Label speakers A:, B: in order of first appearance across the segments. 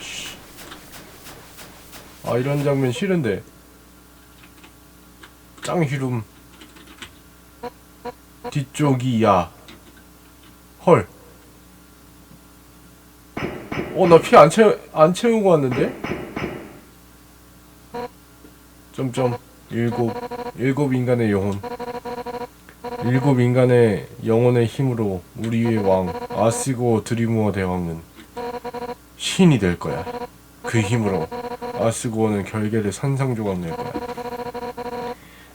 A: 씨. 아 이런 장면 싫은데 짱휘름 뒤쪽이야 헐 어, 나 피 안 채우, 안 채우고 왔는데? 점점, 일곱, 일곱 인간의 영혼. 일곱 인간의 영혼의 힘으로 우리의 왕, 아스고 드리무어 대왕은 신이 될 거야. 그 힘으로 아스고어는 결계를 산상조각 낼 거야.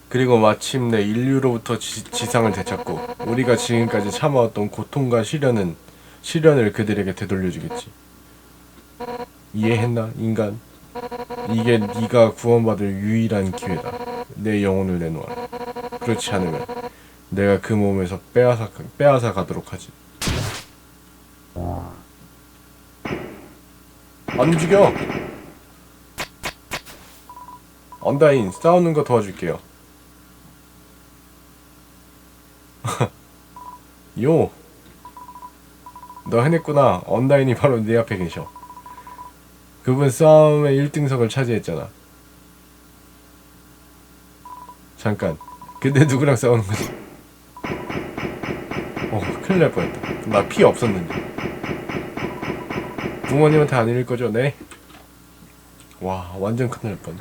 A: 그리고 마침내 인류로부터 지, 지상을 되찾고 우리가 지금까지 참아왔던 고통과 시련은 시련을 그들에게 되돌려주겠지. 이해했나 인간? 이게 네가 구원받을 유일한 기회다. 내 영혼을 내놓아라. 그렇지 않으면 내가 그 몸에서 빼앗아 빼앗아 가도록 하지. 안 죽여. 언다인 싸우는 거 도와줄게요. 요. 너 해냈구나. 언다인이 바로 네 앞에 계셔. 그분 싸움의 1등석을 차지했잖아. 잠깐. 근데 누구랑 싸우는 거지? 어, 큰일 날 뻔했다. 나 피 없었는데. 부모님한테 안 잃을 거죠? 네. 와, 완전 큰일 날 뻔.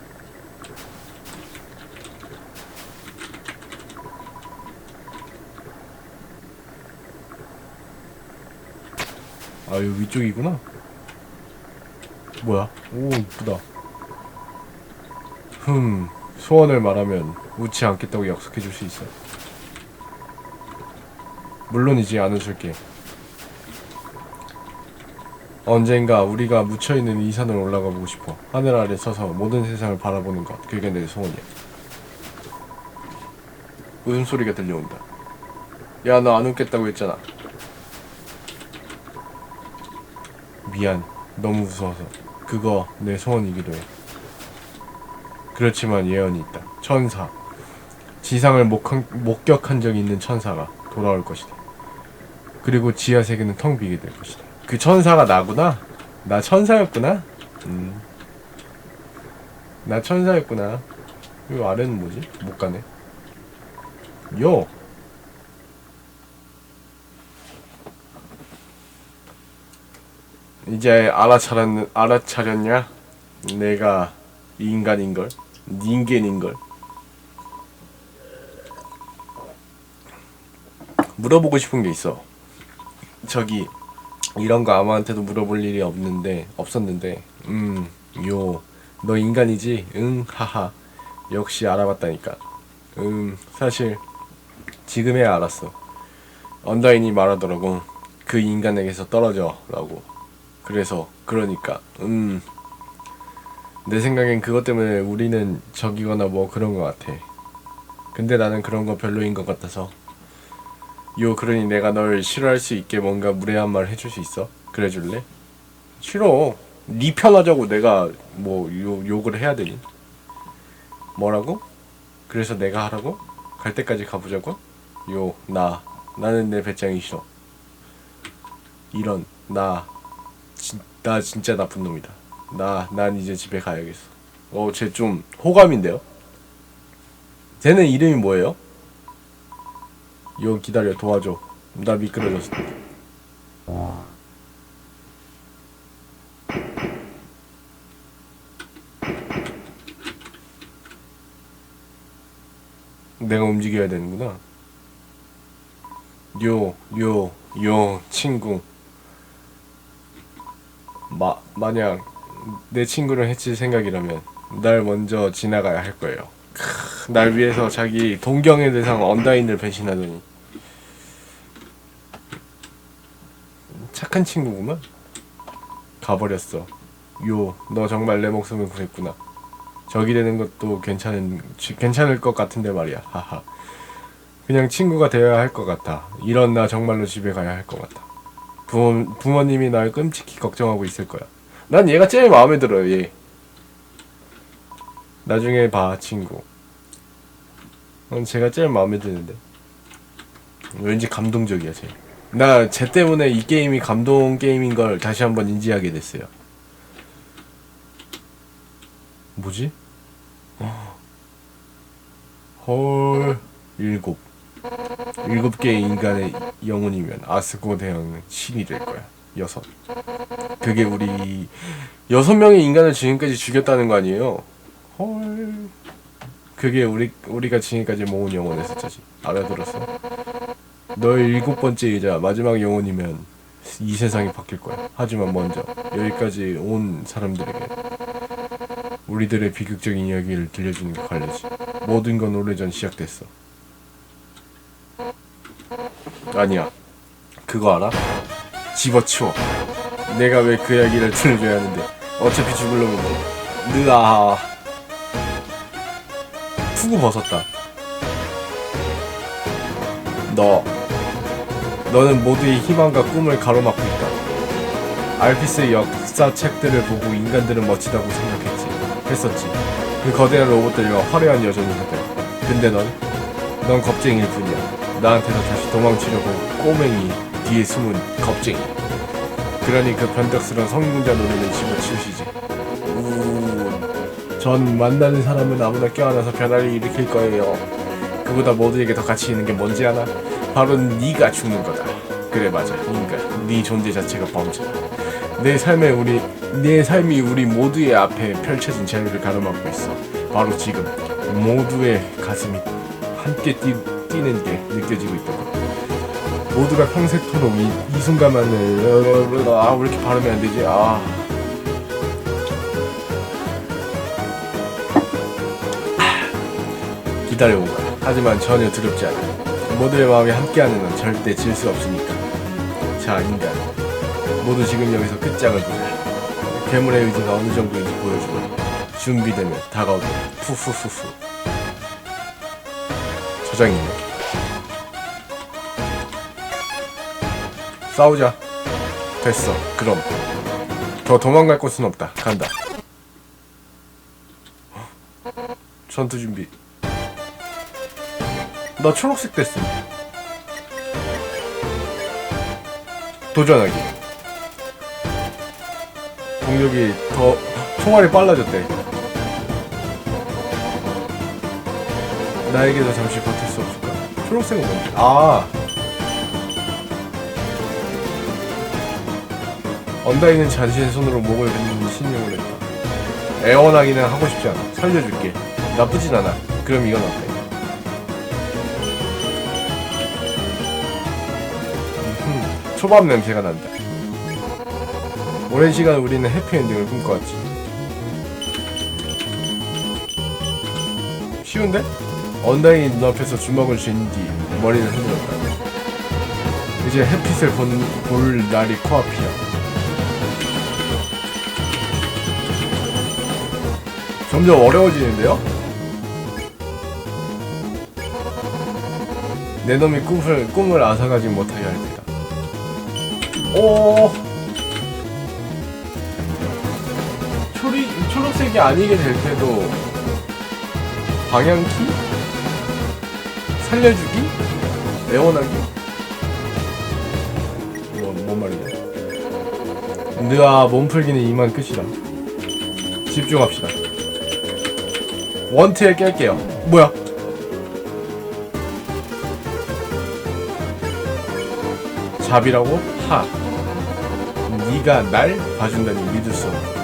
A: 아, 여기 위쪽이구나. 뭐야? 오, 이쁘다. 흠, 소원을 말하면 웃지 않겠다고 약속해 줄 수 있어. 물론이지, 안 웃을게. 언젠가 우리가 묻혀있는 이 산을 올라가 보고 싶어. 하늘 아래 서서 모든 세상을 바라보는 것. 그게 내 소원이야. 웃음소리가 들려온다. 야, 너 안 웃겠다고 했잖아. 미안. 너무 무서워서. 그거 내 소원이기도 해. 그렇지만 예언이 있다. 천사. 지상을 목격한 적이 있는 천사가 돌아올 것이다. 그리고 지하 세계는 텅 비게 될 것이다. 그 천사가 나구나? 나 천사였구나? 음. 나 천사였구나. 이 아래는 뭐지? 못 가네. 요! 이제 알아차렸, 알아차렸냐? 내가 인간인걸? 닌겐인걸? 물어보고 싶은 게 있어. 저기, 이런 거 아무한테도 물어볼 일이 없는데, 없었는데, 음, 요, 너 인간이지? 응, 하하. 역시 알아봤다니까. 음, 사실, 지금에야 알았어. 언다인이 말하더라고. 그 인간에게서 떨어져. 라고. 그래서 그러니까 음 내 생각엔 그것 때문에 우리는 적이거나 뭐 그런 것 같아. 근데 나는 그런 거 별로인 것 같아서 요 그러니 내가 널 싫어할 수 있게 뭔가 무례한 말 해줄 수 있어? 그래 줄래? 싫어. 네 편하자고 내가 뭐 요, 욕을 해야 되니? 뭐라고? 그래서 내가 하라고? 갈 때까지 가보자고? 요 나 나는 내 배짱이 싫어. 이런 나 진, 나 진짜 나쁜 놈이다. 나, 난 이제 집에 가야겠어. 어, 쟤 좀 호감인데요? 쟤는 이름이 뭐예요? 요 기다려 도와줘. 나 미끄러졌어. 내가 움직여야 되는구나. 요, 요, 요, 친구. 마, 만약 내 친구를 해칠 생각이라면 날 먼저 지나가야 할 거예요. 크, 날 위해서 자기 동경의 대상 언다인을 배신하더니 착한 친구구만. 가버렸어. 요, 너 정말 내 목숨을 구했구나. 적이 되는 것도 괜찮은 지- 괜찮을 것 같은데 말이야. 하하. 그냥 친구가 되어야 할 것 같아. 이런 나 정말로 집에 가야 할 것 같아. 부모, 부모님이 날 끔찍히 걱정하고 있을 거야. 난 얘가 제일 마음에 들어요, 얘. 나중에 봐, 친구. 난 제가 제일 마음에 드는데. 왠지 감동적이야, 쟤. 나쟤 때문에 이 게임이 감동 게임인 걸 다시 한번 인지하게 됐어요. 뭐지? 헐 일곱 일곱 개의 인간의 영혼이면 아스고 대왕은 신이 될 거야 여섯 그게 우리 여섯 명의 인간을 지금까지 죽였다는 거 아니에요? 헐 그게 우리 우리가 지금까지 모은 영혼의 숫자지 알아들었어? 너의 일곱 번째 이자 마지막 영혼이면 이 세상이 바뀔 거야 하지만 먼저 여기까지 온 사람들에게 우리들의 비극적인 이야기를 들려주는 게 관례지. 모든 건 오래전 시작됐어. 아니야. 그거 알아? 집어치워. 내가 왜 그 이야기를 들려줘야 하는데. 어차피 죽을 놈인데. 느아. 푸구 벗었다. 너. 너는 모두의 희망과 꿈을 가로막고 있다. 알피스의 역사 책들을 보고 인간들은 멋지다고 생각했지. 했었지. 그 거대한 로봇들과 화려한 여전히들. 근데 넌, 넌 겁쟁이일 뿐이야. 나한테서 다시 도망치려고 꼬맹이 뒤에 숨은 겁쟁이. 그러니 그 변덕스러운 성공자 노래는 집어치우시지. 우, 전 만나는 사람은 아무나 껴안아서 변화를 일으킬 거예요. 그보다 모두에게 더 가치 있는 게 뭔지 아나? 바로 네가 죽는 거다. 그래 맞아. 인간, 네 존재 자체가 범죄다. 내 삶에 우리 내 삶이 우리 모두의 앞에 펼쳐진 자유를 가로막고 있어. 바로 지금 모두의 가슴이 함께 뛰, 뛰는 게 느껴지고 있다. 모두가 평생토록 이, 이 순간만을 아왜 이렇게 발음이 안 되지? 아. 기다려온 거야. 하지만 전혀 두렵지 않아. 모두의 마음에 함께하는 건 절대 질 수 없으니까. 자, 인간. 모두 지금 여기서 끝장을 보자. 괴물의 의지가 어느 정도인지 보여주고 준비되면 다가오도록 푸푸푸푸. 있네. 싸우자. 됐어. 그럼 더 도망갈 곳은 없다. 간다. 전투 준비. 나 초록색 됐음. 도전하기. 공격이 더 총알이 빨라졌대. 나에게도 잠시 버틸 수 없을까? 초록색은 뭔지. 아. 언다이는 자신의 손으로 목을 뱉는 신용을 했다. 애원하기는 하고 싶지 않아. 살려줄게. 나쁘진 않아. 그럼 이건 어때? 초밥 냄새가 난다. 오랜 시간 우리는 해피엔딩을 꿈꿔왔지. 쉬운데? 언다인이 눈앞에서 주먹을 쥔 뒤 머리를 흔들었다. 이제 햇빛을 본, 볼 날이 코앞이야. 점점 어려워지는데요? 내 놈이 꿈을, 꿈을 앗아가지 못하게 할테 다. 오! 초리, 초록색이 아니게 될 때도 방향키? 살려주기? 애원하기? 뭔, 뭔 말이냐 느아 몸풀기는 이만 끝이다 집중합시다 원트에 깰게요 뭐야 잡이라고? 하 네가 날 봐준다니 믿을 수 없다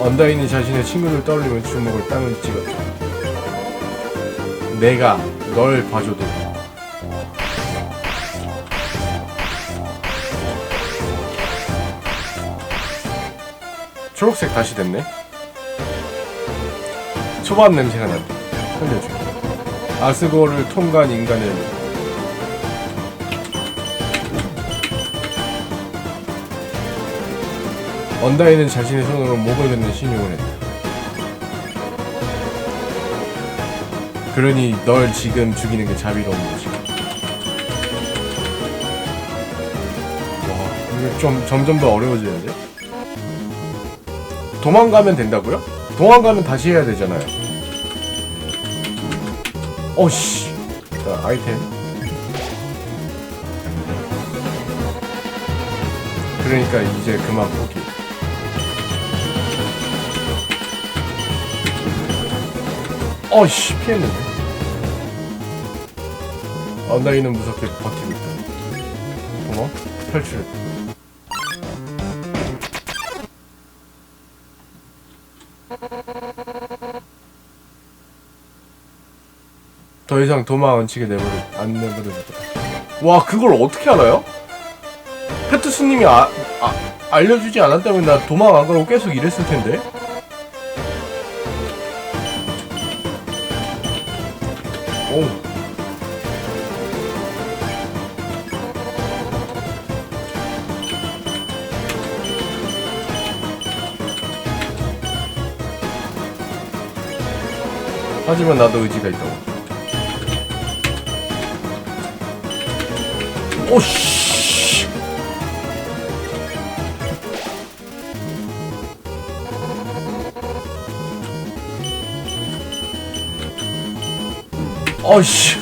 A: 언다인이 자신의 친구를 떠올리며 주먹을 땅을 찍었다. 내가 널 봐줘도 초록색 다시 됐네. 초밥 냄새가 난다. 살려줘. 아스고를 통과한 인간은 언다이는 자신의 손으로 목을 긋는 신용을 했다. 그러니 널 지금 죽이는 게 자비로운 거지. 와, 이거 좀 점점 더 어려워지는데? 도망가면 된다고요? 도망가면 다시 해야 되잖아요. 어씨. 자, 아이템. 그러니까 이제 그만 포기. 어씨 피했는데. 언다이는 무섭게 버티고 있다. 어머 탈출. 더 이상 안 치게 내버려 안 내버려 두다. 와 그걸 어떻게 알아요? 페트스님이 아, 아, 알려주지 않았다면 나 도망 안 가고 계속 이랬을 텐데. 오. 하지만 나도 의지가 있다고. 오씨. 어이씨.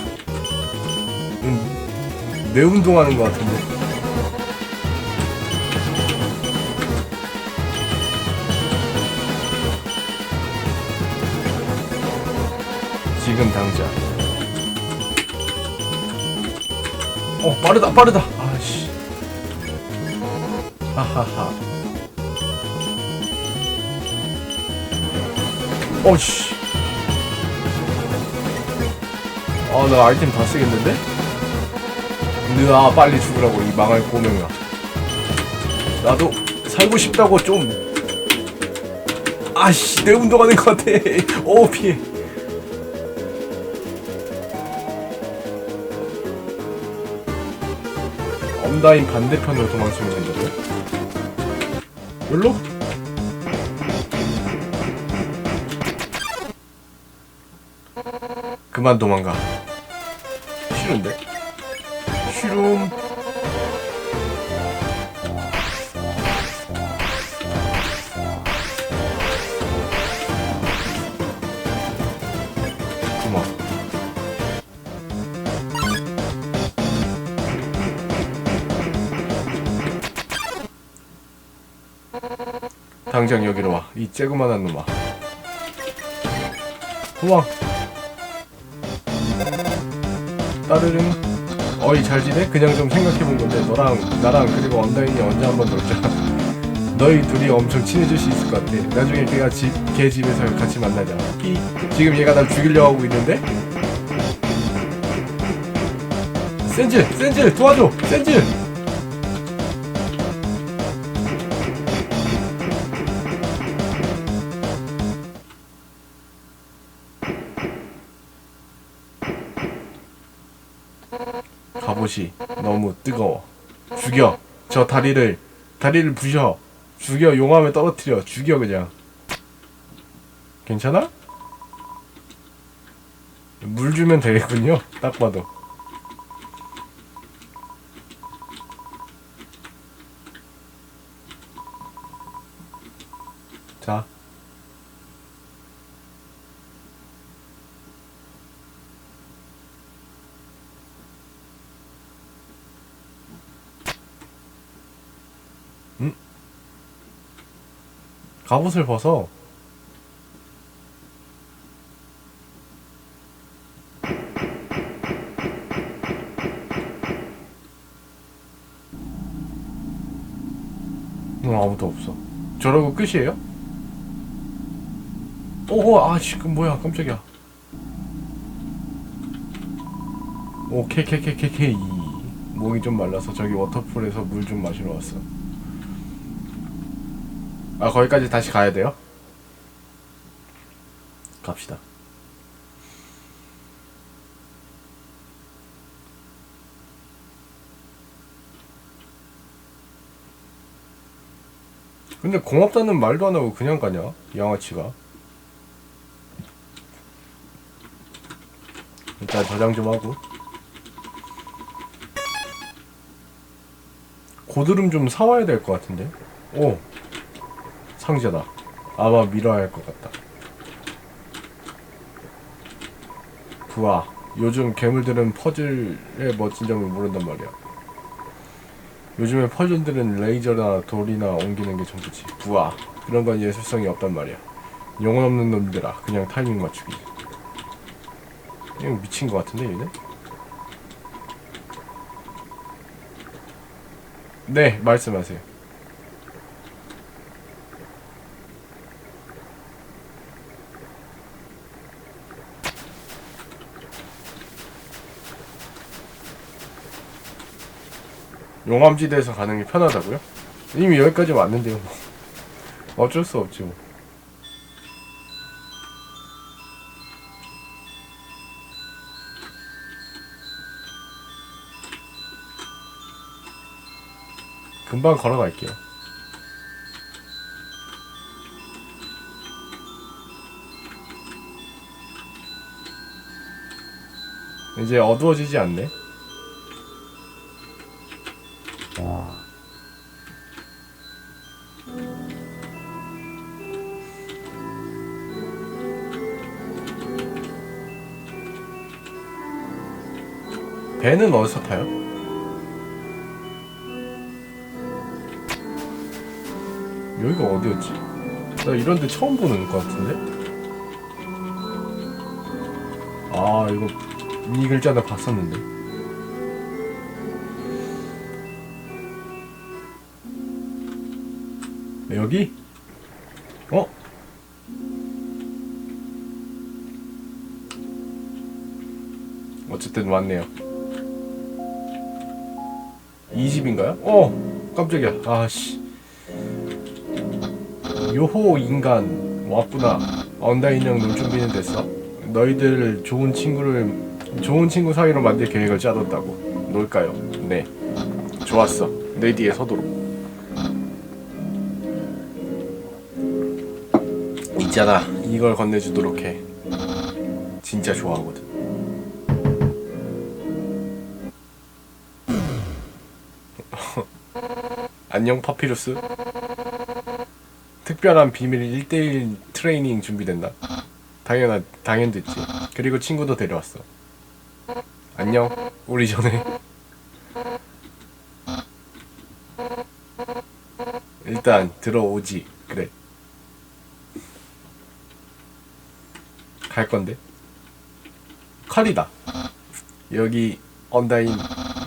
A: 음, 내 운동하는 것 같은데. 지금 당장. 어 빠르다 빠르다. 아씨. 하하하. 어씨. 아, 나 아이템 다 쓰겠는데? 느아, 빨리 죽으라고, 이 망할 꼬맹아. 나도 살고 싶다고 좀. 아씨, 내 운동하는 것 같아. 오, 피해. 언다인 반대편으로 도망치면 된다고요? 여기로? 그만 도망가. 싫은데? 싫음. 당장 여기로 와. 이 쬐그만한 놈아. 도망. 따르릉 어이 잘 지내? 그냥 좀 생각해본 건데 너랑 나랑 그리고 언다인이 언제 한번 놀자 너희 둘이 엄청 친해질 수 있을 것 같아 나중에 걔가 집, 걔 집에서 같이 만나자 삐 지금 얘가 날 죽이려고 하고 있는데? 센즈! 센즈! 도와줘! 센즈! 갑옷이 너무 뜨거워. 죽여. 저 다리를 다리를 부셔. 죽여. 용암에 떨어뜨려. 죽여 그냥. 괜찮아? 물 주면 되겠군요. 딱 봐도. 자. 갑옷을 벗어. 응, 아무도 없어. 저러고 끝이에요? 오, 아, 지금 뭐야, 깜짝이야. 오, 케케케케케, 이. 목이 좀 말라서 저기 워터풀에서 물 좀 마시러 왔어. 아 거기까지 다시 가야 돼요? 갑시다. 근데 고맙다는 말도 안 하고 그냥 가냐? 양아치가. 일단 저장 좀 하고. 고드름 좀 사와야 될 것 같은데. 오. 상자다. 아마 밀어야 할 것 같다. 부하. 요즘 괴물들은 퍼즐의 멋진 점을 모른단 말이야. 요즘에 퍼즐들은 레이저나 돌이나 옮기는 게 전부지. 부하. 그런 건 예술성이 없단 말이야. 영혼 없는 놈들아. 그냥 타이밍 맞추기. 그냥 미친 것 같은데 얘는? 네, 말씀하세요. 용암지대에서 가는 게 편하다고요? 이미 여기까지 왔는데요. 뭐. 어쩔 수 없지 뭐. 금방 걸어갈게요. 이제 어두워지지 않네. 배는 어디서 타요? 여기가 어디였지? 나 이런 데 처음 보는 것 같은데? 아 이거 이 글자 나 봤었는데 여기? 어? 어쨌든 왔네요 이 집인가요? 어! 깜짝이야. 아씨. 요호 인간. 왔구나. 언다인형 놀 준비는 됐어? 너희들 좋은 친구를 좋은 친구 사이로 만들 계획을 짜뒀다고. 놀까요? 네. 좋았어. 내 뒤에 서도록. 있잖아. 이걸 건네주도록 해. 진짜 좋아하거든 안녕 파피루스. 특별한 비밀 1대1 트레이닝 준비된다 당연하, 당연됐지. 그리고 친구도 데려왔어. 안녕 우리 전에. 일단 들어오지. 그래. 갈 건데? 칼이다. 여기 언다인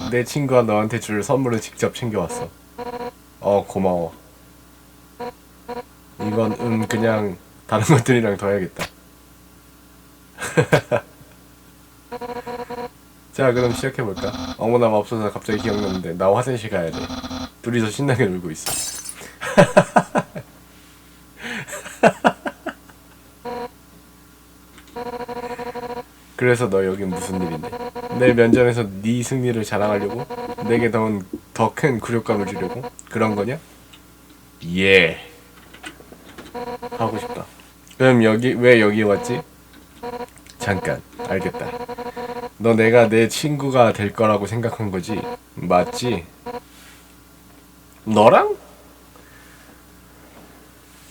A: 내 친구가 너한테 줄 선물을 직접 챙겨왔어 어 고마워. 이건 음 그냥 다른 것들이랑 더 해야겠다. 자 그럼 시작해볼까? 어머나 맙소사 갑자기 기억났는데 나 화장실 가야 돼. 둘이서 신나게 놀고 있어. 그래서 너 여긴 무슨 일인데? 내 면전에서 네 승리를 자랑하려고? 내게 더 큰 굴욕감을 주려고? 그런 거냐? 예. 하고 싶다. 그럼 여기 왜 여기 왔지? 잠깐 알겠다. 너 내가 내 친구가 될 거라고 생각한 거지? 맞지? 너랑?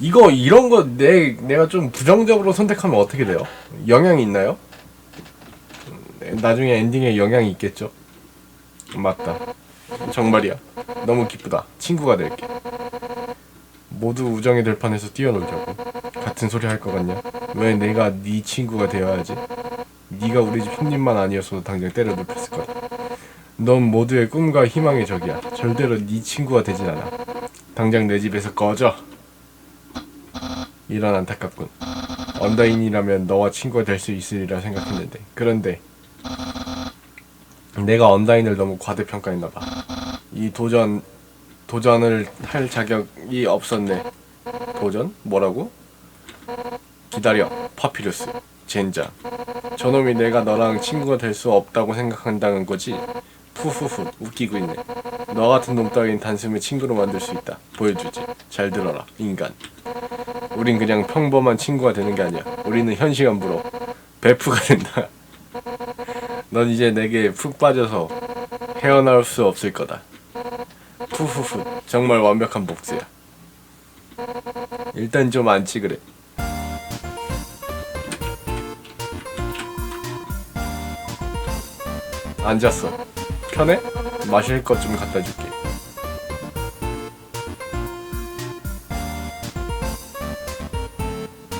A: 이거 이런 거 내 내가 좀 부정적으로 선택하면 어떻게 돼요? 영향이 있나요? 나중에 엔딩에 영향이 있겠죠. 맞다. 정말이야. 너무 기쁘다. 친구가 될게. 모두 우정의 들판에서 뛰어놀자고. 같은 소리 할 것 같냐? 왜 내가 네 친구가 되어야지? 네가 우리 집 형님만 아니었어도 당장 때려 눕혔을 거다. 넌 모두의 꿈과 희망의 적이야. 절대로 네 친구가 되진 않아. 당장 내 집에서 꺼져. 이런 안타깝군. 언다인이라면 너와 친구가 될 수 있으리라 생각했는데 그런데 내가 언다인을 너무 과대평가했나 봐. 이 도전 도전을 할 자격이 없었네. 도전? 뭐라고? 기다려. 파피루스. 젠장. 저놈이 내가 너랑 친구가 될 수 없다고 생각한다는 거지? 푸후후 웃기고 있네. 너 같은 놈 따윈 단숨에 친구로 만들 수 있다. 보여주지. 잘 들어라, 인간. 우린 그냥 평범한 친구가 되는 게 아니야. 우리는 현 시간부로 베프가 된다. 넌 이제 내게 푹 빠져서 헤어나올 수 없을 거다. 후후후 정말 완벽한 복수야. 일단 좀 안 찍으래. 앉았어. 편해? 마실 것 좀 갖다 줄게.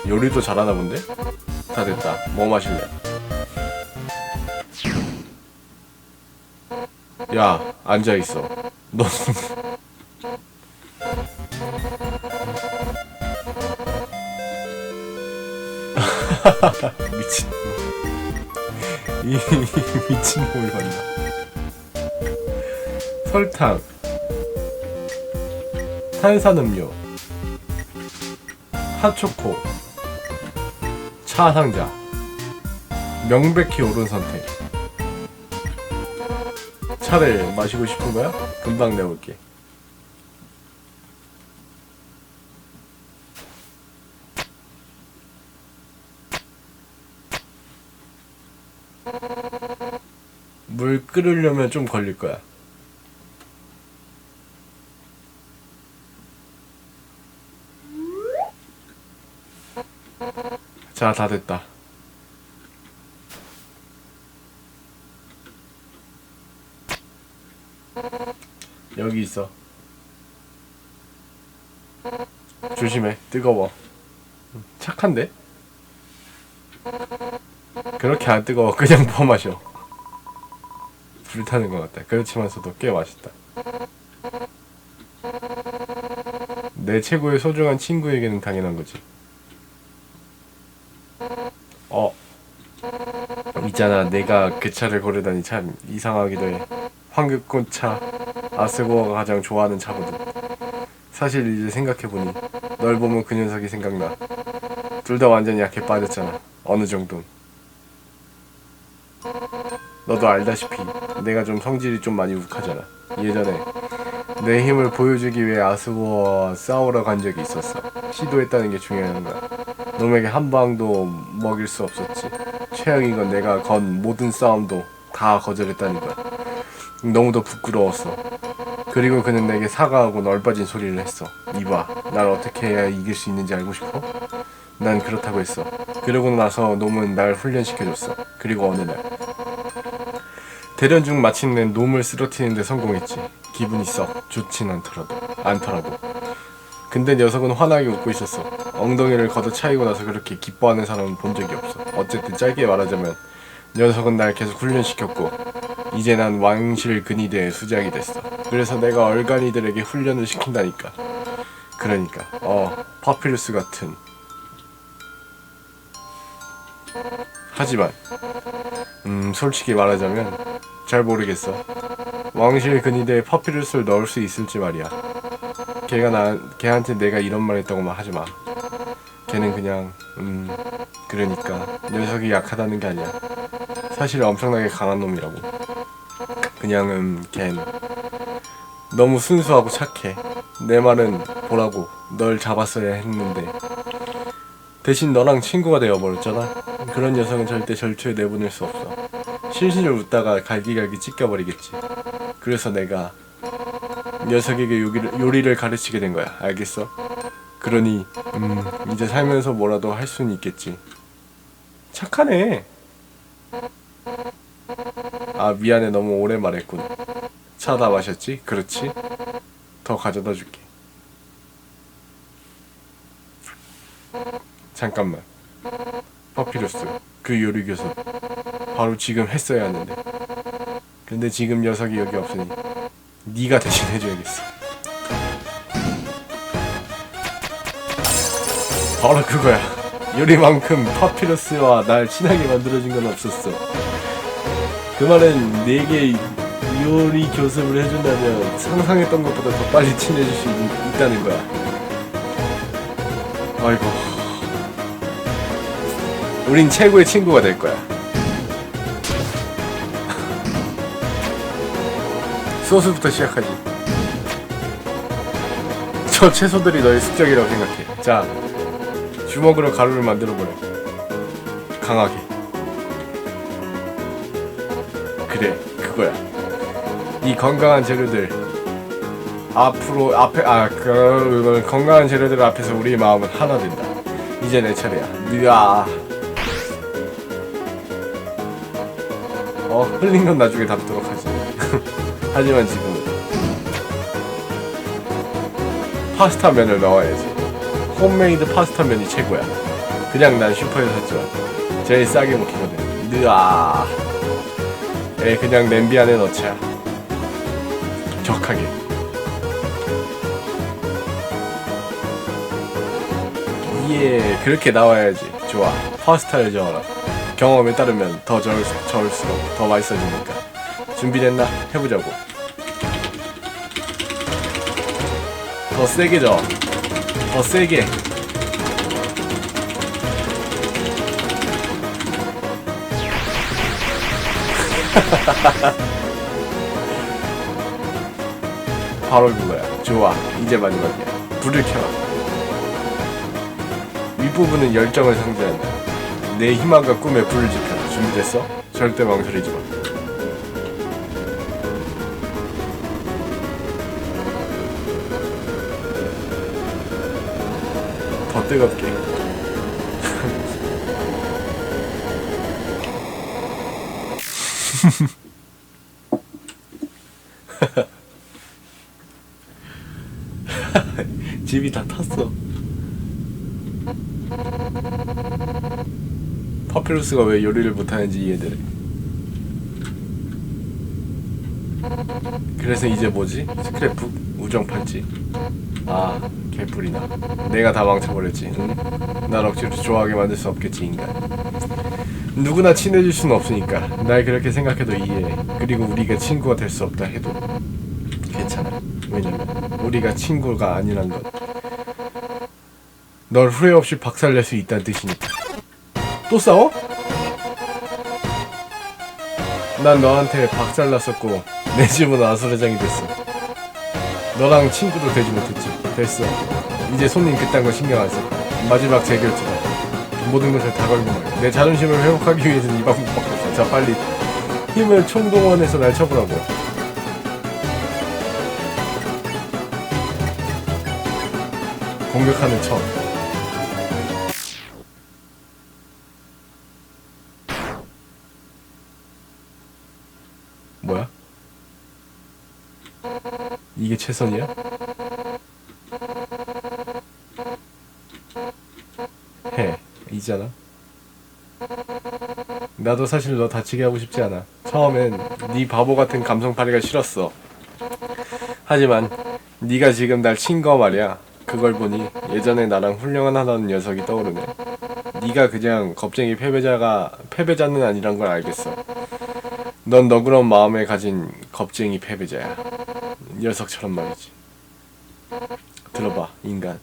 A: 요리도 잘하나 본데? 다 됐다. 뭐 마실래? 야, 앉아 있어. 너 미친. 이 미친 놈을 봤나? 설탕, 탄산음료, 핫초코, 차 상자. 명백히 옳은 선택. 차를 마시고 싶은 거야? 금방 내볼게. 물 끓으려면 좀 걸릴 거야. 자, 다 됐다. 여기 있어. 조심해. 뜨거워. 착한데? 그렇게 안 뜨거워. 그냥 부어 마셔. 불타는 것 같다. 그렇지만서도 꽤 맛있다. 내 최고의 소중한 친구에게는 당연한 거지. 어. 있잖아. 내가 그 차를 고르다니 참 이상하기도 해. 황금꽃 차 아스고어가 가장 좋아하는 차거든. 사실 이제 생각해보니 널 보면 그 녀석이 생각나. 둘 다 완전 약해 빠졌잖아. 어느 정도. 너도 알다시피 내가 좀 성질이 좀 많이 욱하잖아. 예전에 내 힘을 보여주기 위해 아스고어와 싸우러 간 적이 있었어. 시도했다는 게 중요한 거야. 놈에게 한 방도 먹일 수 없었지. 최악인 건 내가 건 모든 싸움도 다 거절했다는 거야. 너무도 부끄러웠어. 그리고 그는 내게 사과하고 널빠진 소리를 했어. 이봐, 날 어떻게 해야 이길 수 있는지 알고 싶어? 난 그렇다고 했어. 그러고 나서 놈은 날 훈련시켜줬어. 그리고 어느 날 대련 중 마침내 놈을 쓰러뜨리는데 성공했지. 기분이 썩 좋진 않더라도 않더라고. 근데 녀석은 환하게 웃고 있었어. 엉덩이를 걷어차이고 나서 그렇게 기뻐하는 사람은 본 적이 없어. 어쨌든 짧게 말하자면 녀석은 날 계속 훈련시켰고 이제 난 왕실 근위대의 수장이 됐어. 그래서 내가 얼간이들에게 훈련을 시킨다니까. 그러니까 어 파피루스 같은. 하지만 음 솔직히 말하자면 잘 모르겠어. 왕실 근위대에 파피루스를 넣을 수 있을지 말이야. 걔가 나 걔한테 내가 이런 말 했다고만 하지 마. 걔는 그냥 음 그러니까 녀석이 약하다는 게 아니야. 사실 엄청나게 강한 놈이라고. 그냥 음걘 너무 순수하고 착해. 내 말은 보라고 널 잡았어야 했는데 대신 너랑 친구가 되어버렸잖아. 그런 녀석은 절대 절초에 내보낼 수 없어. 실실 웃다가 갈기갈기 찢겨버리겠지. 그래서 내가 녀석에게 요리를, 요리를 가르치게 된 거야. 알겠어? 그러니 음 이제 살면서 뭐라도 할 수는 있겠지. 착하네. 아 미안해 너무 오래 말했군. 차다 마셨지? 그렇지? 더 가져다 줄게. 잠깐만. 파피루스 그 요리 교수 바로 지금 했어야 하는데. 근데 지금 녀석이 여기 없으니 네가 대신 해줘야겠어. 바로 그거야. 요리만큼 파피루스와 날 친하게 만들어준 건 없었어. 그 말은 내게 요리 교습을 해준다면 상상했던 것보다 더 빨리 친해질 수 있, 있다는 거야. 아이고. 우린 최고의 친구가 될 거야. 소스부터 시작하지. 저 채소들이 너의 숙적이라고 생각해. 자, 주먹으로 가루를 만들어 보래. 강하게. 그래, 그거야. 이 건강한 재료들 앞으로 앞에 아 그 건강한 재료들 앞에서 우리의 마음은 하나 된다. 이제 내 차례야. 느아. 어 흘린 건 나중에 담도록 하지. 하지만 지금 파스타 면을 넣어야지. 홈메이드 파스타 면이 최고야. 그냥 난 슈퍼에서 샀지만 제일 싸게 먹히거든 느아 에 그냥 냄비 안에 넣자. 격하게. 예 그렇게 나와야지. 좋아. 파스타를 저어라. 경험에 따르면 더 저을, 수- 저을수록 더 맛있어지니까. 준비됐나? 해보자고. 더 세게 저어. 더 세게 바로 그거야. 좋아. 이제 마지막이야. 불을 켜라. 윗부분은 열정을 상징한다. 내 희망과 꿈에 불을 지펴라. 준비됐어? 절대 망설이지 마. 더 뜨겁게 탔어. 파피루스가 왜 요리를 못하는지 이해되네. 그래서 이제 뭐지? 스크랩 북? 우정 팔찌? 아, 개뿔이나. 내가 다 망쳐버렸지. 응? 날 억지로 좋아하게 만들 수 없겠지, 인간. 누구나 친해질 수는 없으니까. 날 그렇게 생각해도 이해해. 그리고 우리가 친구가 될 수 없다 해도 괜찮아. 왜냐면 우리가 친구가 아니란 건 널 후회 없이 박살낼 수 있다는 뜻이니까. 또 싸워? 난 너한테 박살났었고 내 집은 아수라장이 됐어. 너랑 친구도 되지 못했지. 됐어. 이제 손님 그딴 거 신경 안 써. 마지막 재결투다. 모든 것을 다 걸고 말이야. 내 자존심을 회복하기 위해서는 이 방법밖에 없어. 자 빨리 힘을 총동원해서 날 쳐보라고. 공격하는 척. 이게 최선이야? 해, 이잖아. 나도 사실 너 다치게 하고 싶지 않아. 처음엔 네 바보 같은 감성파리가 싫었어. 하지만 네가 지금 날 친 거 말이야. 그걸 보니 예전에 나랑 훌륭한 하던 녀석이 떠오르네. 네가 그냥 겁쟁이 패배자가 패배자는 아니란 걸 알겠어. 넌 너그러운 마음에 가진 겁쟁이 패배자야. 녀석처럼 말이지. 들어봐, 인간.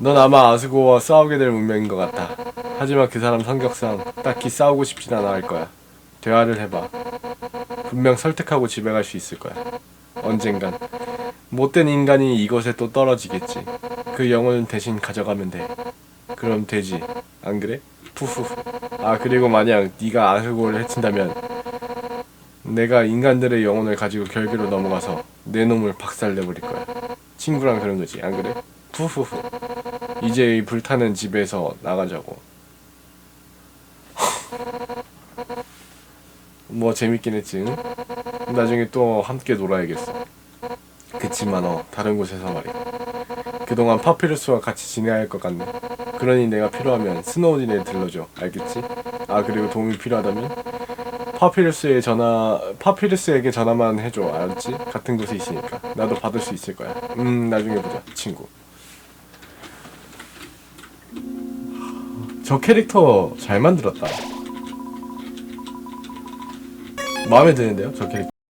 A: 넌 아마 아스고와 싸우게 될 운명인 것 같아. 하지만 그 사람 성격상 딱히 싸우고 싶진 않아 할 거야. 대화를 해봐. 분명 설득하고 집에 갈 수 있을 거야. 언젠간. 못된 인간이 이곳에 또 떨어지겠지. 그 영혼을 대신 가져가면 돼. 그럼 되지. 안 그래? 푸푸. 아 그리고 만약 네가 아스고를 해친다면 내가 인간들의 영혼을 가지고 결계로 넘어가서 내 놈을 박살내버릴 거야. 친구랑 그런 거지. 안 그래? 푸푸후. 이제 이 불타는 집에서 나가자고. 뭐 재밌긴 했지. 응? 나중에 또 함께 놀아야겠어. 그치만 어 다른 곳에서 말이야. 그동안 파피루스와 같이 지내야 할 것 같네. 그러니 내가 필요하면 스노우딘에 들러줘. 알겠지? 아 그리고 도움이 필요하다면 파피루스에 전화 파피루스에게 전화만 해줘. 알았지? 같은 곳에 있으니까 나도 받을 수 있을 거야. 음 나중에 보자 친구. 저 캐릭터 잘 만들었다. 마음에 드는데요, 저 캐릭터?